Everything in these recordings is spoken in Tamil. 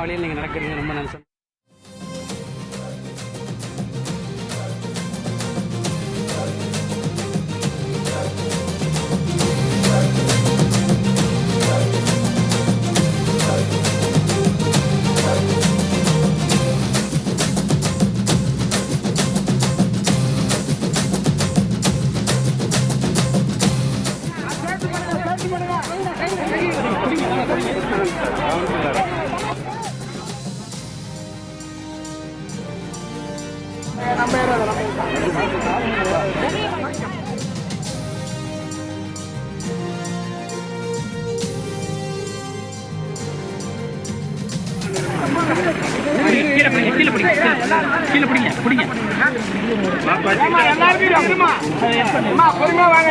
சுத்தமாக வழியில் நீங்கள் நடக்கிறீங்க ரொம்ப நன்றி Thank you. Thank you. கீழே பிடிங்க பிடிங்க. பொறுமையா வாங்க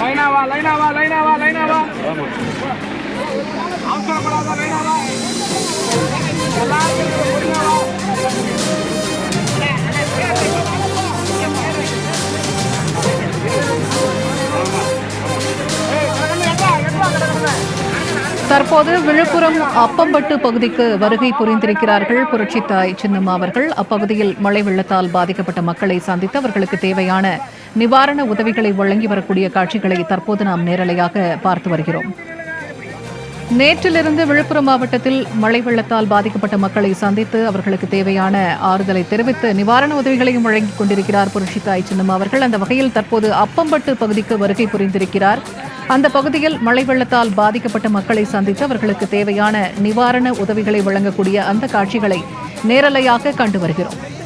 லைனாவா லைனாவா லைனாவா லைனாவா அவசரப்படாத லைனாவா எல்லாருக்கும் தற்போது விழுப்புரம் அப்பம்பட்டு பகுதிக்கு வருகை புரிந்திருக்கிறார்கள் புரட்சித்தாய் சின்னம்மா அவர்கள். அப்பகுதியில் மழை வெள்ளத்தால் பாதிக்கப்பட்ட மக்களை சந்தித்து அவர்களுக்கு தேவையான நிவாரண உதவிகளை வழங்கி வரக்கூடிய காட்சிகளை தற்போது நாம் நேரலையாக பார்த்து வருகிறோம். நேற்றிலிருந்து விழுப்புரம் மாவட்டத்தில் மழை வெள்ளத்தால் பாதிக்கப்பட்ட மக்களை சந்தித்து அவர்களுக்கு தேவையான ஆறுதலை தெரிவித்து நிவாரண உதவிகளையும் வழங்கிக் கொண்டிருக்கிறார் புரட்சித்தாய் சின்னம்மா அவர்கள். அந்த வகையில் தற்போது அப்பம்பட்டு பகுதிக்கு வருகை புரிந்திருக்கிறார். அந்த பகுதியில் மழை வெள்ளத்தால் பாதிக்கப்பட்ட மக்களை சந்தித்து அவர்களுக்கு தேவையான நிவாரண உதவிகளை வழங்கக்கூடிய அந்த காட்சிகளை நேரலையாக கண்டு வருகிறோம்.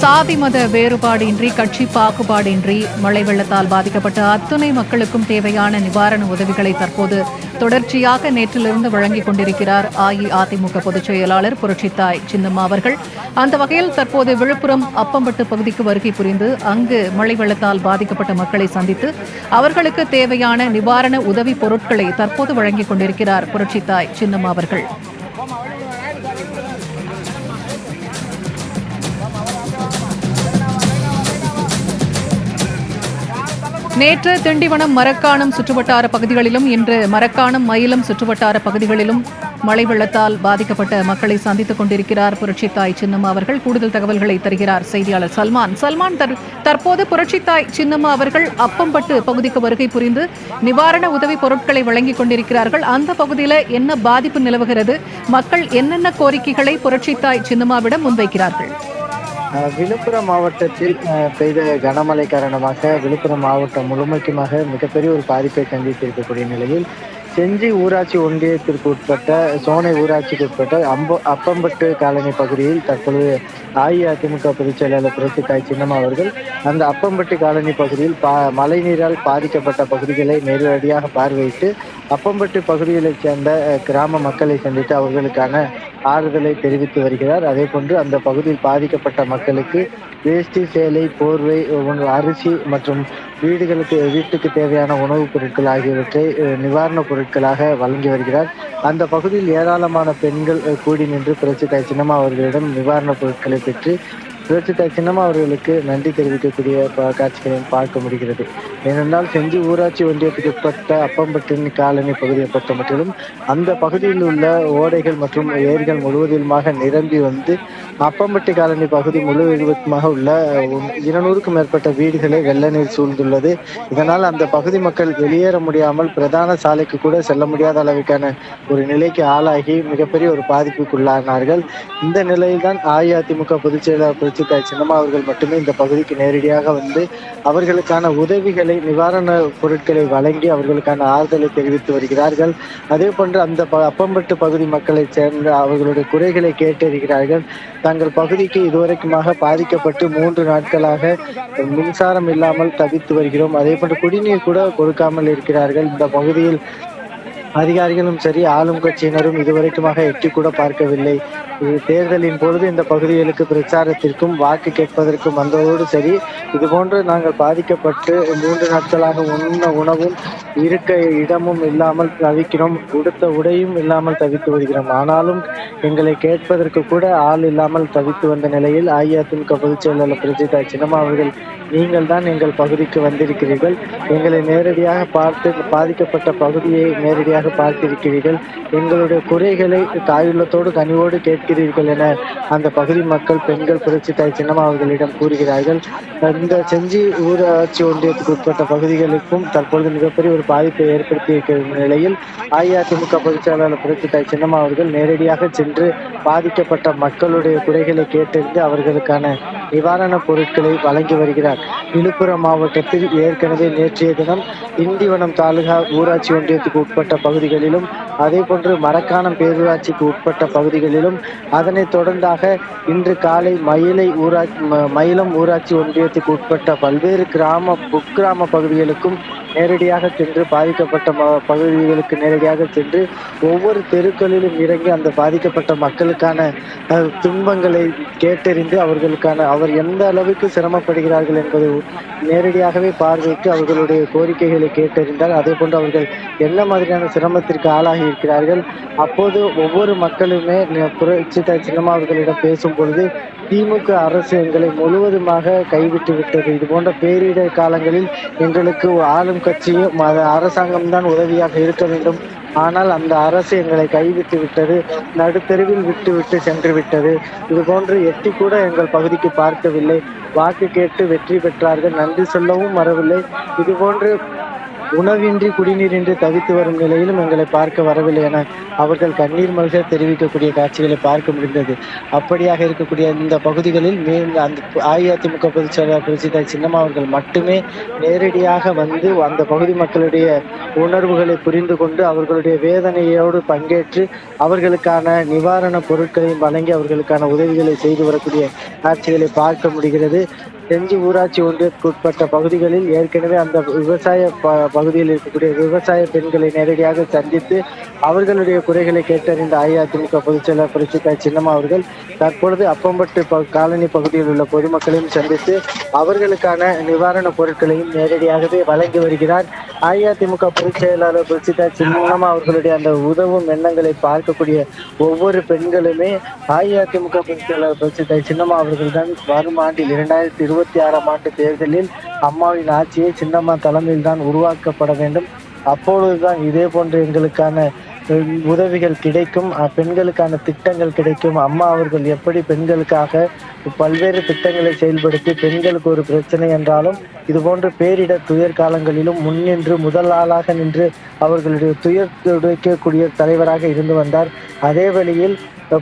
சாதி மத வேறுபாடின்றி கட்சி பாகுபாடின்றி மழை வெள்ளத்தால் பாதிக்கப்பட்ட அத்துணை மக்களுக்கும் தேவையான நிவாரண உதவிகளை தற்போது தொடர்ச்சியாக நேற்றிலிருந்து வழங்கிக் கொண்டிருக்கிறார் அஇஅதிமுக பொதுச் செயலாளர் புரட்சித்தாய் சின்னம்மா அவர்கள். அந்த வகையில் தற்போது விழுப்புரம் அப்பம்பட்டு பகுதிக்கு வருகை புரிந்து அங்கு மழை வெள்ளத்தால் பாதிக்கப்பட்ட மக்களை சந்தித்து அவர்களுக்கு தேவையான நிவாரண உதவி பொருட்களை தற்போது வழங்கிக் கொண்டிருக்கிறார் புரட்சித்தாய் சின்னம்மா அவர்கள். நேற்று திண்டிவனம் மரக்காணம் சுற்றுவட்டார பகுதிகளிலும் இன்று மரக்காணம் மயிலம் சுற்றுவட்டார பகுதிகளிலும் மழை வெள்ளத்தால் பாதிக்கப்பட்ட மக்களை சந்தித்துக் கொண்டிருக்கிறார் புரட்சித்தாய் சின்னம்மா அவர்கள். கூடுதல் தகவல்களை தருகிறார் செய்தியாளர் சல்மான். சல்மான் தற்- தற்போது புரட்சித்தாய் சின்னம்மா அவர்கள் அப்பம்பட்டு பகுதிக்கு வருகை புரிந்து நிவாரண உதவி பொருட்களை வழங்கிக் கொண்டிருக்கிறார்கள். அந்த பகுதியில் என்ன பாதிப்பு நிலவுகிறது? மக்கள் என்னென்ன கோரிக்கைகளை புரட்சித்தாய் சின்னம்மாவிடம் முன்வைக்கிறார்கள்? விழுப்புரம் மாவட்டத்தில் பெய்த கனமழை காரணமாக விழுப்புரம் மாவட்டம் முழுமைக்குமாக மிகப்பெரிய ஒரு பாதிப்பை சந்தித்திருக்கக்கூடிய நிலையில் செஞ்சி ஊராட்சி ஒன்றியத்திற்கு உட்பட்ட சோனை ஊராட்சிக்கு உட்பட்ட அம்ப அப்பம்பட்டு காலனி பகுதியில் தற்பொழுது அஇஅதிமுக பொதுச் செயலாளர் புரட்சி தாய் சின்னம்மா அவர்கள் அந்த அப்பம்பட்டு காலனி பகுதியில் பா மழைநீரால் பாதிக்கப்பட்ட பகுதிகளை நேரடியாக பார்வையிட்டு அப்பம்பட்டு பகுதிகளைச் சேர்ந்த கிராம மக்களை சந்தித்து அவர்களுக்கான ஆறுதலை தெரிவித்து வருகிறார். அதே போன்று அந்த பகுதியில் பாதிக்கப்பட்ட மக்களுக்கு வேஷ்டி சேலை போர்வை அரிசி மற்றும் வீடுகளுக்கு வீட்டுக்கு தேவையான உணவுப் பொருட்கள் ஆகியவற்றை நிவாரணப் பொருட்களாக வழங்கி வருகிறார். அந்த பகுதியில் ஏராளமான பெண்கள் கூடி நின்று புரட்சி தாய் சின்னம்மா அவர்களிடம் நிவாரணப் பொருட்களை பெற்று புரட்சி சின்னமா அவர்களுக்கு நன்றி தெரிவிக்கக்கூடிய காட்சிகளையும் பார்க்க முடிகிறது. ஏனென்றால் செஞ்சி ஊராட்சி ஒன்றியத்துக்கு உட்பட்ட அப்பம்பட்டின் காலனி பகுதியை பொறுத்த மட்டிலும் அந்த பகுதியில் உள்ள ஓடைகள் மற்றும் ஏரிகள் முழுவதுமாக நிரம்பி வந்து அப்பம்பட்டி காலனி பகுதி முழுவதுமாக உள்ள இருநூறுக்கும் மேற்பட்ட வீடுகளை வெள்ள நீர் சூழ்ந்துள்ளது. இதனால் அந்த பகுதி மக்கள் வெளியேற முடியாமல் பிரதான சாலைக்கு கூட செல்ல முடியாத அளவுக்கான ஒரு நிலைக்கு ஆளாகி மிகப்பெரிய ஒரு பாதிப்புக்குள்ளானார்கள். இந்த நிலையில்தான் அஇஅதிமுக பொதுச் செயலாளர் புரட்சி புரட்சி சின்னம்மா அவர்கள் மட்டுமே இந்த பகுதிக்கு நேரடியாக வந்து அவர்களுக்கான உதவிகளை நிவாரண பொருட்களை வழங்கி அவர்களுக்கான ஆறுதலை தெரிவித்து வருகிறார்கள். அதே போன்று அந்த ப- அப்பம்பட்டு பகுதி மக்களை சேர்ந்த அவர்களுடைய குறைகளை கேட்டறிகிறார்கள். தங்கள் பகுதிக்கு இதுவரைக்குமாக பாதிக்கப்பட்டு மூன்று நாட்களாக மின்சாரம் இல்லாமல் தவித்து வருகிறோம். அதே போன்று குடிநீர் கூட கொடுக்காமல் இருக்கிறார்கள். இந்த பகுதியில் அதிகாரிகளும் சரி ஆளும் கட்சியினரும் இதுவரைக்குமாக எட்டி கூட பார்க்கவில்லை. இது தேர்தலின் பொழுது இந்த பகுதிகளுக்கு பிரச்சாரத்திற்கும் வாக்கு கேட்பதற்கும் வந்ததோடு சரி இதுபோன்று நாங்கள் பாதிக்கப்பட்டு மூன்று நாட்களாக உண்ண உணவும் இருக்க இடமும் இல்லாமல் தவிக்கிறோம் உடுத்த உடையும் இல்லாமல் தவித்து வருகிறோம். ஆனாலும் எங்களை கேட்பதற்கு கூட ஆள் இல்லாமல் தவித்து வந்த நிலையில் அஇஅதிமுக பொதுச் செயலாளர் பிரஜிதா சின்னம்மா அவர்கள் நீங்கள் தான் எங்கள் பகுதிக்கு வந்திருக்கிறீர்கள். எங்களை நேரடியாக பார்த்து பாதிக்கப்பட்ட பகுதியை நேரடியாக பார்த்திருக்கிறீர்கள். எங்களுடைய குறைகளை தாயுள்ளத்தோடு கனிவோடு இருக்கிறீர்கள் என அந்த பகுதி மக்கள் பெண்கள் புரட்சி தாய் சின்னம்மா அவர்களிடம் கூறுகிறார்கள். இந்த செஞ்சி ஊராட்சி ஒன்றியத்துக்கு உட்பட்ட பகுதிகளுக்கும் தற்பொழுது மிகப்பெரிய ஒரு பாதிப்பை ஏற்படுத்தி இருக்கிற நிலையில் அஇஅதிமுக பொதுச்செயலாளர் புரட்சி தாய் சின்னம்மா அவர்கள் நேரடியாக சென்று பாதிக்கப்பட்ட மக்களுடைய குறைகளை கேட்டறிந்து அவர்களுக்கான நிவாரணப் பொருட்களை வழங்கி வருகிறார். விழுப்புரம் மாவட்டத்தில் ஏற்கனவே நேற்றைய தினம் இந்திவனம் தாலுகா ஊராட்சி ஒன்றியத்துக்கு உட்பட்ட பகுதிகளிலும் அதே போன்று மரக்காணம் பேரூராட்சிக்கு உட்பட்ட பகுதிகளிலும் அதனைத் தொடர்ந்தாக இன்று காலை மயிலை ஊராட்சி ம- மயிலம் ஊராட்சி ஒன்றியத்துக்கு உட்பட்ட பல்வேறு கிராம குக்கிராம பகுதிகளுக்கும் நேரடியாக சென்று பாதிக்கப்பட்ட ம- பகுதிகளுக்கு நேரடியாக சென்று ஒவ்வொரு தெருக்களிலும் இறங்கி அந்த பாதிக்கப்பட்ட மக்களுக்கான துன்பங்களை கேட்டறிந்து அவர்களுக்கான அவர் எந்த அளவுக்கு சிரமப்படுகிறார்கள் என்பதை நேரடியாகவே பார்வையிட்டு அவர்களுடைய கோரிக்கைகளை கேட்டறிந்தார் அதே போன்று அவர்கள் என்ன மாதிரியான சிரமத்திற்கு ஆளாகி இருக்கிறார்கள். அப்போது ஒவ்வொரு மக்களுமே புரட்சி சினிமா அவர்களிடம் பேசும் பொழுது திமுக அரசு எங்களை முழுவதுமாக கைவிட்டு விட்டது. இது போன்ற பேரிடர் காலங்களில் எங்களுக்கு ஆளும் கட்சியும் மத அரசாங்கம் தான் உதவியாக இருக்க வேண்டும். ஆனால் அந்த அரசு எங்களை கைவிட்டு விட்டது நடுத்தெருவில் விட்டு விட்டு சென்று விட்டது. இது போன்று எட்டி கூட எங்கள் பகுதிக்கு பார்க்கவில்லை. வாக்கு கேட்டு வெற்றி பெற்றார்கள். நன்றி சொல்லவும் வரவில்லை. இது போன்று உணவின்றி குடிநீரின்றி தவித்து வரும் நிலையிலும் எங்களை பார்க்க வரவில்லை என அவர்கள் கண்ணீர் மல்க தெரிவிக்கக்கூடிய காட்சிகளை பார்க்க முடிந்தது. அப்படியாக இருக்கக்கூடிய இந்த பகுதிகளில் மே அந்த அஇஅதிமுக பொதுச் செயலாளர் புரட்சிதாய் சின்னம்மா அவர்கள் மட்டுமே நேரடியாக வந்து அந்த பகுதி மக்களுடைய உணர்வுகளை புரிந்து கொண்டு அவர்களுடைய வேதனையோடு பங்கேற்று அவர்களுக்கான நிவாரண பொருட்களையும் வழங்கி அவர்களுக்கான உதவிகளை செய்து வரக்கூடிய காட்சிகளை பார்க்க முடிகிறது. செஞ்சி ஊராட்சி ஒன்றியத்துக்கு உட்பட்ட பகுதிகளில் ஏற்கனவே அந்த விவசாய ப பகுதியில் இருக்கக்கூடிய விவசாய பெண்களை நேரடியாக சந்தித்து அவர்களுடைய குறைகளை கேட்டறிந்த அஇஅதிமுக பொதுச்செயலர் செயலாளர் சின்னம்மா அவர்கள் தற்பொழுது அப்பம்பட்டு ப காலனி பகுதியில் உள்ள பொதுமக்களையும் சந்தித்து அவர்களுக்கான நிவாரணப் பொருட்களையும் நேரடியாகவே வழங்கி வருகிறார். அஇஅதிமுக பொதுச்செயலாளர் செயலாளர் சின்னம்மா அவர்களுடைய அந்த உதவும் எண்ணங்களை பார்க்கக்கூடிய ஒவ்வொரு பெண்களுமே அஇஅதிமுக பொதுச்செயலாளர் செயலாளர் சின்னம்மா அவர்கள் தான் வரும் ஆண்டில் இரண்டாயிரத்தி இருபத்தி ஆறாம் ஆண்டு தேர்தலில் அம்மாவின் ஆட்சியை சின்னம்மா தலைமையில் தான் உருவாக்கப்பட வேண்டும். அப்பொழுதுதான் இதே போன்ற எங்களுக்கான உதவிகள் கிடைக்கும் பெண்களுக்கான திட்டங்கள் கிடைக்கும். அம்மா அவர்கள் எப்படி பெண்களுக்காக பல்வேறு திட்டங்களை செயல்படுத்தி பெண்களுக்கு ஒரு பிரச்சனை என்றாலும் இதுபோன்ற பேரிடர் துயர் காலங்களிலும் முன்னின்று முதல் ஆளாக நின்று அவர்களுடைய துயர் துடைக்கக்கூடிய தலைவராக இருந்து வந்தார். அதே வழியில்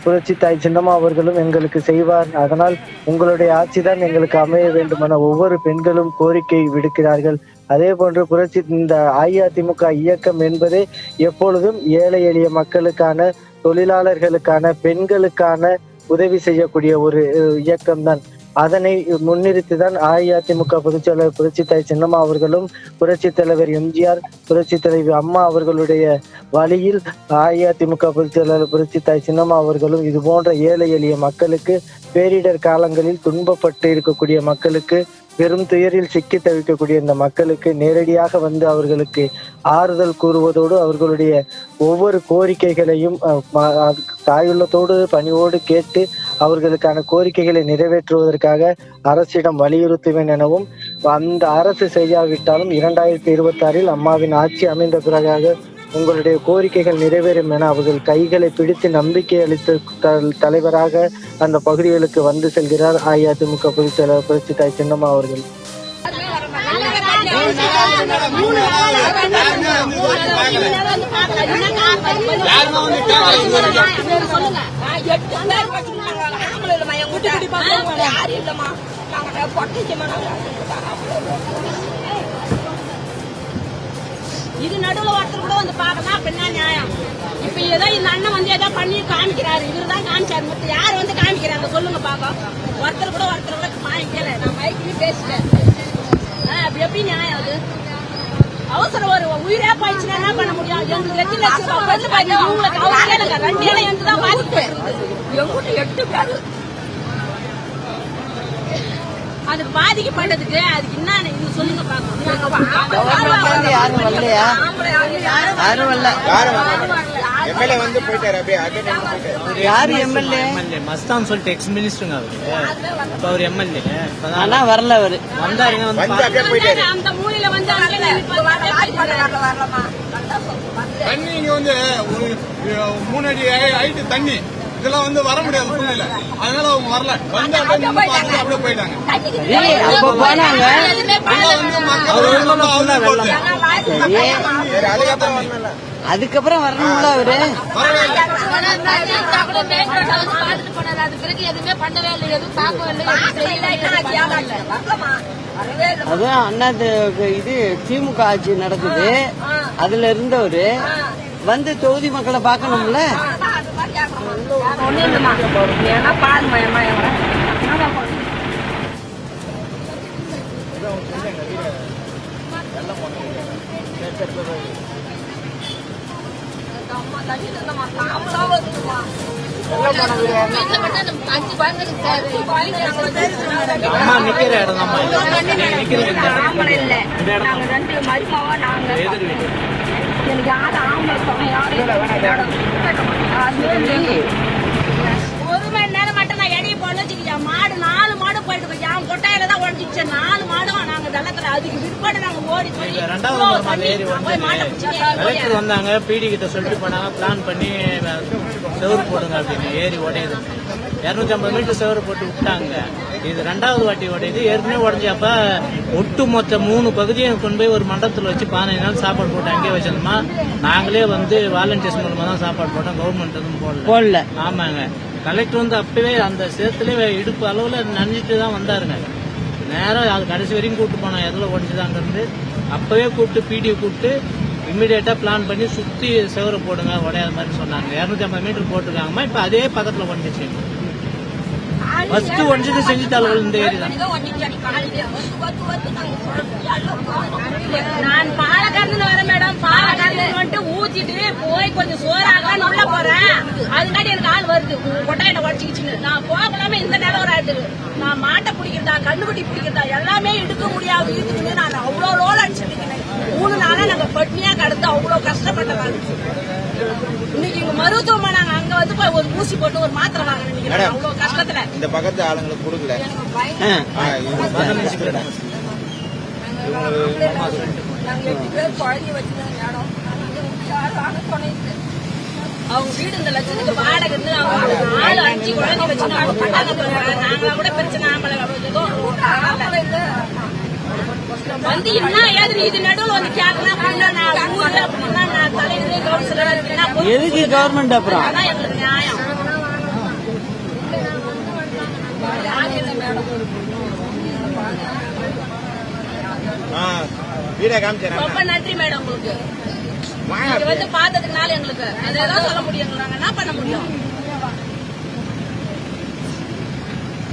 புரட்சி தாய் சின்னம்மா அவர்களும் எங்களுக்கு செய்வார். அதனால் உங்களுடைய ஆட்சிதான் எங்களுக்கு அமைய வேண்டும் என ஒவ்வொரு பெண்களும் கோரிக்கை விடுக்கிறார்கள். அதே போன்று புரட்சி இந்த அஇஅதிமுக இயக்கம் என்பதே எப்பொழுதும் ஏழை எளிய மக்களுக்கான தொழிலாளர்களுக்கான பெண்களுக்கான உதவி செய்யக்கூடிய ஒரு இயக்கம் தான் அதனை முன்னிறுத்தி தான் அஇஅதிமுக பொதுச்செயலாளர் புரட்சி தலைவர் சின்னம்மா அவர்களும் புரட்சி தலைவர் எம்ஜிஆர் புரட்சி தலைவி அம்மா அவர்களுடைய வழியில் அஇஅதிமுக பொதுச்செயலாளர் புரட்சி தாய் சின்னம்மா அவர்களும் இது போன்ற ஏழை எளிய மக்களுக்கு பேரிடர் காலங்களில் துன்பப்பட்டு இருக்கக்கூடிய மக்களுக்கு பெரும் துயரில் சிக்கி தவிக்கக்கூடிய இந்த மக்களுக்கு நேரடியாக வந்து அவர்களுக்கு ஆறுதல் கூறுவதோடு அவர்களுடைய ஒவ்வொரு கோரிக்கைகளையும் தாயுள்ளத்தோடு பணிவோடு கேட்டு அவர்களுக்கான கோரிக்கைகளை நிறைவேற்றுவதற்காக அரசிடம் வலியுறுத்துவேன் எனவும் அந்த அரசு செய்யாவிட்டாலும் இரண்டாயிரத்தி இருபத்தி ஆறில் அம்மாவின் ஆட்சி அமைந்த பிறகாக உங்களுடைய கோரிக்கைகள் நிறைவேறும் என அவர்கள் கைகளை பிடித்து நம்பிக்கை அளித்த தலைவராக அந்த பகுதிகளுக்கு வந்து செல்கிறார் அஇஅதிமுக பொதுச் செயலாளர் புரட்சி தாய் சின்னம்மா அவர்கள். இது நடுவுல ஒருத்தர் வந்து பார்க்கணும் அப்ப என்ன நியாயம்? இப்ப ஏதோ இந்த அண்ணன் வந்து ஏதோ பண்ணி காமிக்கிறாரு. இவரு தான் காமிச்சாரு மொத்தம் யார் வந்து காமிக்கிறாங்க? சொல்லுங்க பாப்போம். ஒருத்தர் கூட ஒருத்தர் கூட காமிக்கல நான் மைக்கிலையும் பேசிட்டேன். அப்படி எப்படி நியாயம் அது? அவசரம் ஒரு உயிரே போயிடுச்சுன்னா என்ன பண்ண முடியும்? எங்களுக்கு எட்டு லட்சம் ரூபாய் வந்து பாருங்க. உங்களுக்கு அவசரம் கேளுங்க ரெண்டு இடம் எனக்கு தான் பாதிப்பு. எங்கிட்ட எட்டு பேரு. அது பாதிக்கப்பட்டதுக்கு அதுக்கு என்ன இது சொல்லுங்க பாக்கலாம் யாரும் வரலையா யாரும் வரல எம்எல்ஏ வந்து போயிட்டாரு அப்படியே யாரு எம்எல்ஏ எம்எல்ஏ மஸ்தான் சொல்லிட்டு எக்ஸ் மினிஸ்டருங்க அவரு இப்ப அவர் எம்எல்ஏ ஆனா வரல அவரு வந்தாருங்க வந்து வந்து அப்படியே போயிட்டாரு அந்த மூலையில வந்து அங்கே வரலாமா தண்ணி இங்க வந்து ஒரு மூணு அடி ஹைட்டு தண்ணி இதெல்லாம் வந்து வர முடியாது சூழ்நிலை அதனால அவங்க வரல. வந்து அப்படியே போயிட்டாங்க. அப்ப போனாங்க. அதுக்கப்புறம் வரணும்ல அவரு? அதான் அண்ணா இது திமுக ஆட்சி நடக்குது. அதுல இருந்தவரு. வந்து தொகுதி மக்களை பார்க்கணும்ல? அம்மா நிக்கிற இடம் தான் நிக்கிற இந்த இடம் ஆம்பளை இல்ல. நாங்க ரெண்டு மருமவா நாங்க எனக்கு யாரும் ஆம்பளை யாரும் உடஞ்சிச்சு நாலு மாடும் நாங்க தள்ளத்துல அதுக்கு விற்பனை நாங்க ஓடி போய் கலெக்டர் வந்தாங்க பிடி கிட்ட சொல்லிட்டு போனாங்க பிளான் பண்ணி செவரு போடுங்க அப்படின்னு ஏறி உடையுது இருநூத்தி ஐம்பது மீட்டர் செவரு போட்டு விட்டாங்க. இது ரெண்டாவது வாட்டி உடையுது ஏற்கனவே உடஞ்சப்ப ஒட்டு மொத்த மூணு பகுதியும் கொண்டு போய் ஒரு மண்டபத்தில் வச்சு பதினஞ்சு நாள் சாப்பாடு போட்டு அங்கேயே வச்சிருந்தோமா? நாங்களே வந்து வாலண்டியர்ஸ் மூலமா தான் சாப்பாடு போட்டோம். கவர்மெண்ட் எதுவும் போடல. போடல. ஆமாங்க. கலெக்டர் வந்து அப்பவே அந்த சேத்துல இடுப்பு அளவுல நனைஞ்சிட்டு தான் வந்தாருங்க. நேரம் அது கடைசி வரைக்கும் கூப்பிட்டு போனோம். எதில் உடஞ்சுதாங்கிறது அப்பவே கூப்பிட்டு பிடிஓ கூப்பிட்டு இம்மிடியேட்டா பிளான் பண்ணி சுத்தி செவரை போடுங்க உடையாத மாதிரி சொன்னாங்க. இரநூத்தி ஐம்பது மீட்டர் போட்டிருக்காங்கம்மா. இப்ப அதே பக்கத்துல உடஞ்சிச்சு ஃபர்ஸ்ட் ஒன்றுக்கு செஞ்சுட்டாளர்கள் இந்த ஏரி தான் நான் பாலக்காரத்துல வரேன் மேடம். பாலக்காரத்துல வந்துட்டு ஊத்திட்டு போய் கொஞ்சம் சோறாகலான்னு உள்ள போறேன். அதுக்காட்டி எனக்கு ஆள் வருது. உங்க கொட்டாயிட்ட உடச்சிக்கிச்சுன்னு. நான் போகலாம இந்த நிலவரம் ஆயிட்டு நான் மாட்டை பிடிக்கிறதா கண்ணுக்குட்டி பிடிக்கிறதா எல்லாமே எடுக்க முடியாது. இருக்குன்னு நான் அவ்வளோ ரோல் அடிச்சிருக்கேன். மூணு நாளா நாங்க பட்னியா கடந்து அவ்வளோ கஷ்டப்பட்டேன் இன்னைக்கு இங்க மருத்துவமனை நாங்க அங்க வந்து ஒரு ஊசி போட்டு ஒரு மாத்திரை வாங்க நினைக்கிறேன் அவ்வளோ கஷ்டத்துல. இந்த பக்கத்து ஆளுங்களுக்கு கொடுக்கல. நாங்க எட்டு பேர் குழந்தைய வச்சுதான் சொன்னீங்க அவங்க வீடு இந்த லட்சத்துக்கு வாடகை இருந்து அவங்க ஆளு அஞ்சு குழந்தை வச்சு அவங்க பட்டாங்க நாங்களா கூட பிரச்சனை இல்ல வந்து என்ன இது நடுவுல வந்து கேட்கலாம் அப்படின்னா நான் ஊர்ல அப்படின்னா நான் தலைவர் கவுன்சிலர் அப்படின்னா போய் எதுக்கு கவர்மெண்ட் அப்புறம்? அதான் எங்களுக்கு நியாயம். ரொம்ப நன்றி மேடம் உங்களுக்கு. நீங்க வந்து பார்த்ததுனால எங்களுக்கு அதான் சொல்ல முடியும் நாங்க என்ன பண்ண முடியும்?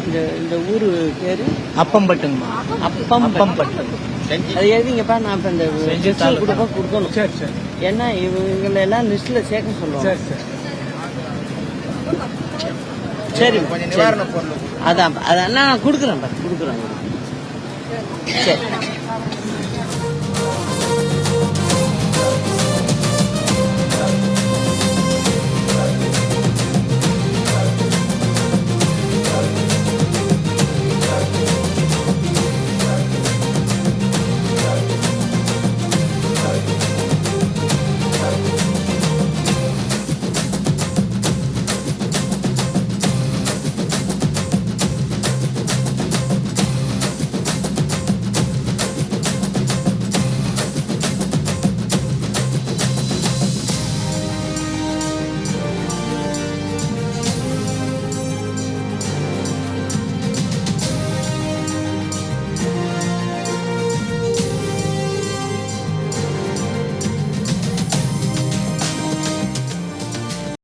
இந்த இந்த ஊரு பேரு? அப்பம்பட்டுங்கம்மா. அப்பம் அப்பம்பட்டு. செஞ்சு. அது எழுதிங்கப்பா நான் இப்ப இந்த லிஸ்ட். கொடுப்ப கொடுக்கணும். சரி சரி. ஏன்னா இவங்களை எல்லாம் லிஸ்ட்ல சேர்க்க சொல்லுவாங்க. சரி சரி. கொஞ்சம் சரி. நிவாரண பொருள். அதான் அதான் நான் கொடுக்குறேன் பாரு, கொடுக்குறேன். சரி.